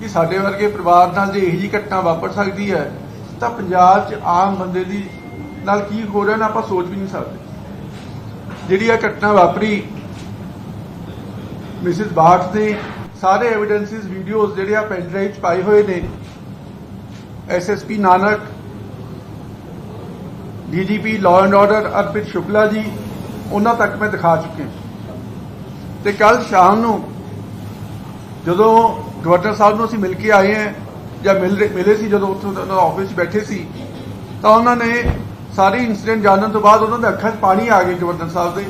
ਕਿ ਸਾਡੇ ਵਰਗੇ ਪਰਿਵਾਰ ਨਾਲ ਜੇ ਇਹੋ ਜਿਹੀ ਘਟਨਾ ਵਾਪਰ ਸਕਦੀ ਹੈ, ਤਾਂ ਪੰਜਾਬ 'ਚ ਆਮ ਬੰਦੇ ਦੀ ਨਾਲ ਕੀ ਹੋ ਰਿਹਾ ਨਾ ਆਪਾਂ ਸੋਚ ਵੀ ਨਹੀਂ ਸਕਦੇ। ਜਿਹੜੀ ਆ ਘਟਨਾ ਵਾਪਰੀ, ਮਿਸਿਸ ਬਾਠ ਨੇ ਸਾਰੇ ਐਵੀਡੈਂਸਿਸ ਵੀਡੀਓਜ਼ ਜਿਹੜੇ ਆ ਪੈਨ ਡਰਾਈਵ 'ਚ ਪਾਏ ਹੋਏ ਨੇ। SSP Nanak DGP law and order Arpit Shukla ji, ਉਹਨਾਂ ਤੱਕ ਮੈਂ ਦਿਖਾ ਚੁੱਕਿਆ। ਤੇ ਕੱਲ ਸ਼ਾਮ ਨੂੰ ਜਦੋਂ ਗਵਰਨਰ ਸਾਹਿਬ ਨੂੰ ਅਸੀਂ ਮਿਲ ਕੇ ਆਏ ਹਾਂ, ਜਾਂ ਮਿਲ ਮਿਲੇ ਸੀ ਜਦੋਂ ਉੱਥੋਂ ਉਹਨਾਂ ਦਾ ਆਫਿਸ ਬੈਠੇ ਸੀ, ਤਾਂ ਉਹਨਾਂ ਨੇ ਸਾਰੇ ਇਨਸੀਡੈਂਟ ਜਾਣਨ ਤੋਂ ਬਾਅਦ ਉਹਨਾਂ ਦੇ ਅੱਖਾਂ 'ਚ ਪਾਣੀ ਆ ਗਿਆ ਗਵਰਨਰ ਸਾਹਿਬ ਦੇ,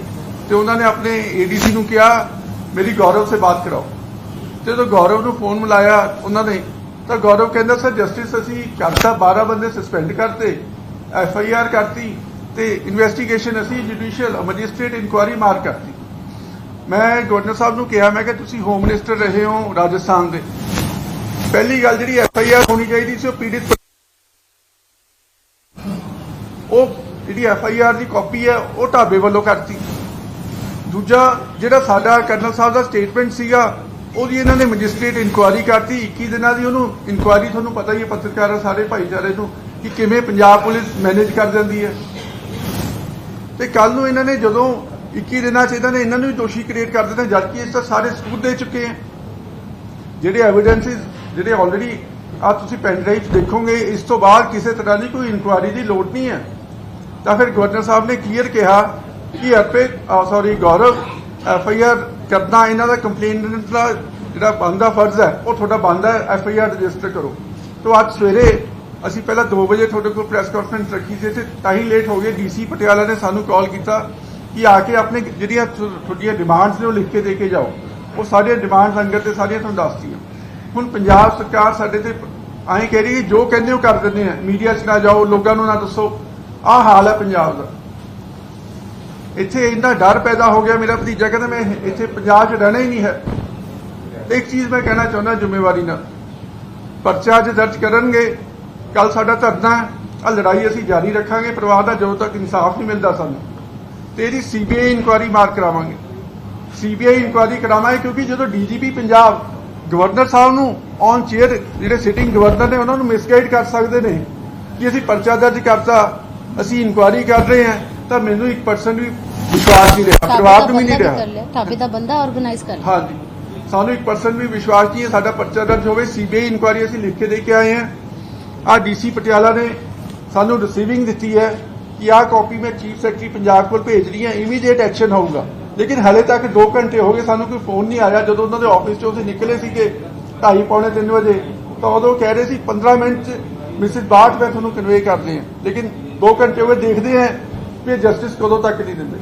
ਤੇ ਉਹਨਾਂ ਨੇ ਆਪਣੇ ਏਡੀਸੀ ਨੂੰ ਕਿਹਾ, ਮੇਰੀ ਗੌਰਵ ਸੇ ਬਾਤ ਕਰਾਓ। ਤੇ ਜਦੋਂ ਗੌਰਵ ਨੂੰ ਫੋਨ ਮਿਲਾਇਆ ਉਹਨਾਂ ਨੇ, ਤਾਂ ਗੌਰਵ ਕਹਿੰਦਾ, ਸਰ ਜਸਟਿਸ ਅਸੀਂ ਕਰਤਾ 12 ਬੰਦੇ ਸਸਪੈਂਡ ਕਰਤੇ ਐਫ ਆਈ ਆਰ ਕਰਤੀ, ਤੇ ਇਨਵੈਸਟੀਗੇਸ਼ਨ ਅਸੀਂ ਜੁਡੀਸ਼ੀਅਲ ਮੈਜਿਸਟ੍ਰੇਟ ਇਨਕੁਆਇਰੀ ਮਾਰ ਕਰਤੀ। ਮੈਂ ਗਵਰਨਰ ਸਾਹਿਬ ਨੂੰ ਕਿਹਾ, ਮੈਂ ਕਿ ਤੁਸੀਂ ਹੋਮ ਮਿਨਿਸਟਰ ਰਹੇ ਹੋ ਰਾਜਸਥਾਨ ਦੇ। ਪਹਿਲੀ ਗੱਲ ਜਿਹੜੀ ਐਫ ਆਈ ਆਰ ਹੋਣੀ ਚਾਹੀਦੀ ਸੀ, ਉਹ ਪੀੜਿਤ ਉਹ ਜਿਹੜੀ ਐਫ ਆਈ ਆਰ ਦੀ ਕਾਪੀ ਹੈ, ਉਹ ਢਾਬੇ ਵੱਲੋਂ ਕਰਤੀ। ਦੂਜਾ, ਜਿਹੜਾ ਸਾਡਾ ਕਰਨਲ ਸਾਹਿਬ ਦਾ ਸਟੇਟਮੈਂਟ ਸੀਗਾ, ਉਹਦੀ ਇਹਨਾਂ ਨੇ ਮੈਜਿਸਟ੍ਰੇਟ ਇਨਕੁਆਇਰੀ ਕਰਤੀ। 21 ਦਿਨਾਂ ਦੀ ਉਹਨੂੰ ਇਨਕੁਆਇਰੀ ਤੁਹਾਨੂੰ ਪਤਾ ਹੀ ਹੈ, ਪੱਤਰਕਾਰਾਂ ਸਾਰੇ ਭਾਈਚਾਰੇ ਨੂੰ ਕਿ ਕਿਵੇਂ ਪੰਜਾਬ ਪੁਲਿਸ ਮੈਨੇਜ ਕਰ ਜਾਂਦੀ ਹੈ। ਤੇ ਕੱਲ ਨੂੰ ਇਹਨਾਂ ਨੇ ਜਦੋਂ 21 ਦਿਨਾਂ 'ਚ ਇਹਨਾਂ ਨੇ ਇਹਨਾਂ ਨੂੰ ਵੀ ਦੋਸ਼ੀ ਕ੍ਰੀਏਟ ਕਰ ਦਿੱਤਾ, ਜਦਕਿ ਇਸ ਤਾਂ ਸਾਰੇ ਸਬੂਤ ਦੇ ਚੁੱਕੇ ਹੈ ਜਿਹੜੇ ਐਵੀਡੈਂਸਿਸ ਜਿਹੜੇ ਆਲਰੇਡੀ ਆ ਤੁਸੀਂ ਪੈਨ ਡਰਾਈਵ 'ਚ ਦੇਖੋਗੇ, ਇਸ ਤੋਂ ਬਾਅਦ ਕਿਸੇ ਤਰ੍ਹਾਂ ਦੀ ਕੋਈ ਇਨਕੁਆਇਰੀ ਦੀ ਲੋੜ ਨਹੀਂ ਹੈ। ਤਾਂ ਫਿਰ ਗਵਰਨਰ ਸਾਹਿਬ ਨੇ ਕਲੀਅਰ ਕਿਹਾ ਕਿ Arpit sorry Gaurav F I R ਕਰਨਾ, ਇਹਨਾਂ ਦਾ ਕੰਪਲੇਨੈਂਟ ਦਾ ਜਿਹੜਾ ਬੰਦਾ ਫਰਜ਼ ਹੈ, ਉਹ ਤੁਹਾਡਾ ਬੰਦਾ ਐਫ ਆਈ ਆਰ ਰਜਿਸਟਰ ਕਰੋ। ਤੋਂ ਅੱਜ ਸਵੇਰੇ ਅਸੀਂ ਪਹਿਲਾਂ 2 ਵਜੇ ਤੁਹਾਡੇ ਕੋਲ ਪ੍ਰੈਸ ਕਾਨਫਰੰਸ ਰੱਖੀ ਸੀ ਤੇ ਤਾਂ ਹੀ ਲੇਟ ਹੋ ਗਏ ਡੀਸੀ ਪਟਿਆਲਾ ਨੇ ਸਾਨੂੰ ਕਾਲ ਕੀਤਾ। ਕਿ ਆ ਕੇ ਆਪਣੇ ਜਿਹੜੀਆਂ ਤੁਹਾਡੀਆਂ ਡਿਮਾਂਡਸ ਨੇ ਉਹ ਲਿਖ ਕੇ ਦੇ ਕੇ ਜਾਓ। ਉਹ ਸਾਰੀਆਂ ਡਿਮਾਂਡਸ ਅੰਗਰ ਤੇ ਸਾਰੀਆਂ ਤੁਹਾਨੂੰ ਦੱਸਤੀਆਂ ਹੁਣ ਪੰਜਾਬ ਸਰਕਾਰ ਸਾਡੇ ਤੇ ਐਂ ਕਹਿ ਰਹੀ ਜੋ ਕਹਿੰਦੇ ਉਹ ਕਰ ਦਿੰਦੇ ਆ। ਮੀਡੀਆ 'ਚ ਨਾ ਜਾਓ, ਲੋਕਾਂ ਨੂੰ ਨਾ ਦੱਸੋ। ਆਹ ਹਾਲ ਹੈ ਪੰਜਾਬ ਦਾ। ਇੱਥੇ ਇੰਨਾ ਡਰ ਪੈਦਾ ਹੋ ਗਿਆ ਮੇਰਾ ਭਤੀਜਾ, ਕਹਿੰਦਾ ਮੈਂ ਇੱਥੇ ਪੰਜਾਬ 'ਚ ਰਹਿਣਾ ਹੀ ਨਹੀਂ ਹੈ। ਇੱਕ ਚੀਜ਼ ਮੈਂ ਕਹਿਣਾ ਚਾਹੁੰਦਾ ਜ਼ਿੰਮੇਵਾਰੀ ਨਾਲ। ਪਰਚਾ ਅੱਜ ਦਰਜ ਕਰਨਗੇ। ਕੱਲ ਸਾਡਾ ਧਰਨਾ ਆ ਲੜਾਈ ਅਸੀਂ ਜਾਰੀ ਰੱਖਾਂਗੇ। ਪਰਿਵਾਰ ਦਾ ਜਦੋਂ ਤੱਕ ਇਨਸਾਫ ਨਹੀਂ ਮਿਲਦਾ ਸਾਨੂੰ। ਤੇ ਇਹਦੀ ਸੀਬੀਆਈ ਇਨਕੁਆਇਰੀ ਮਾਰ ਕਰਾਵਾਂਗੇ। ਸੀਬੀਆਈ ਇਨਕੁਆਇਰੀ ਕਰਾਵਾਂਗੇ ਕਿਉਂਕਿ ਜਦੋਂ ਡੀਜੀਪੀ ਪੰਜਾਬ ਗਵਰਨਰ ਸਾਹਿਬ ਨੂੰ ਔਨ ਚੇਅਰ ਜਿਹੜੇ ਸਿਟਿੰਗ ਗਵਰਨਰ ਨੇ ਉਹਨਾਂ ਨੂੰ ਮਿਸਗਾਈਡ ਕਰ ਸਕਦੇ ਨੇ ਕਿ ਅਸੀਂ ਪਰਚਾ ਦਰਜ ਕਰਤਾ ਅਸੀਂ ਇਨਕੁਆਇਰੀ ਕਰ ਰਹੇ ਹਾਂ ਤਾਂ ਮੈਨੂੰ 1% ਵੀ ਵਿਸ਼ਵਾਸ ਨਹੀਂ ਰਿਹਾ ਨੂੰ ਵੀ ਨਹੀਂ ਰਿਹਾ। ਢਾਬੇ ਦਾ ਬੰਦਾ ਆਰਗੇਨਾਈਜ਼ ਕਰ ਹਾਂਜੀ। ਸਾਨੂੰ 1% ਵੀ ਵਿਸ਼ਵਾਸ ਨਹੀਂ ਹੈ ਸਾਡਾ ਪਰਚਾ ਦਰਜ ਹੋਵੇ ਸੀਬੀਆਈ ਇਨਕੁਆਇਰੀ ਅਸੀਂ ਲਿਖ ਕੇ ਦੇ ਕੇ ਆਏ ਹਾਂ। ਆ ਡੀਸੀ ਪਟਿਆਲਾ ਨੇ ਸਾਨੂੰ ਰਿਸੀਵਿੰਗ ਦਿੱਤੀ ਹੈ। ਕਿ ਆਹ ਕਾਪੀ ਮੈਂ ਚੀਫ ਸੈਕਟਰੀ ਪੰਜਾਬ ਕੋਲ ਭੇਜ ਰਹੀ ਹਾਂ ਇਮੀਡੀਏਟ ਐਕਸ਼ਨ ਹੋਊਗਾ ਲੇਕਿਨ ਹਲੇ ਤੱਕ 2 ਘੰਟੇ ਹੋ ਗਏ ਸਾਨੂੰ ਕੋਈ ਫੋਨ ਨਹੀਂ ਆਇਆ ਜਦੋਂ ਉਹਨਾਂ ਦੇ ਆਫਿਸ ਚੋਂ ਅਸੀਂ ਨਿਕਲੇ ਸੀਗੇ 2:30 ਪੌਣੇ 3 ਵਜੇ ਤਾਂ ਉਦੋਂ ਕਹਿ ਰਹੇ ਸੀ 15 ਮਿੰਟ ਚ ਮਿਸਿਸ ਬਾਟ ਮੈਂ ਤੁਹਾਨੂੰ ਕਨਵੇ ਕਰਦੇ ਹਾਂ ਲੇਕਿਨ 2 ਘੰਟੇ ਹੋ ਗਏ ਦੇਖਦੇ ਹਾਂ ਕਿ ਜਸਟਿਸ ਕਦੋਂ ਤੱਕ ਨਹੀਂ ਦਿੰਦੇ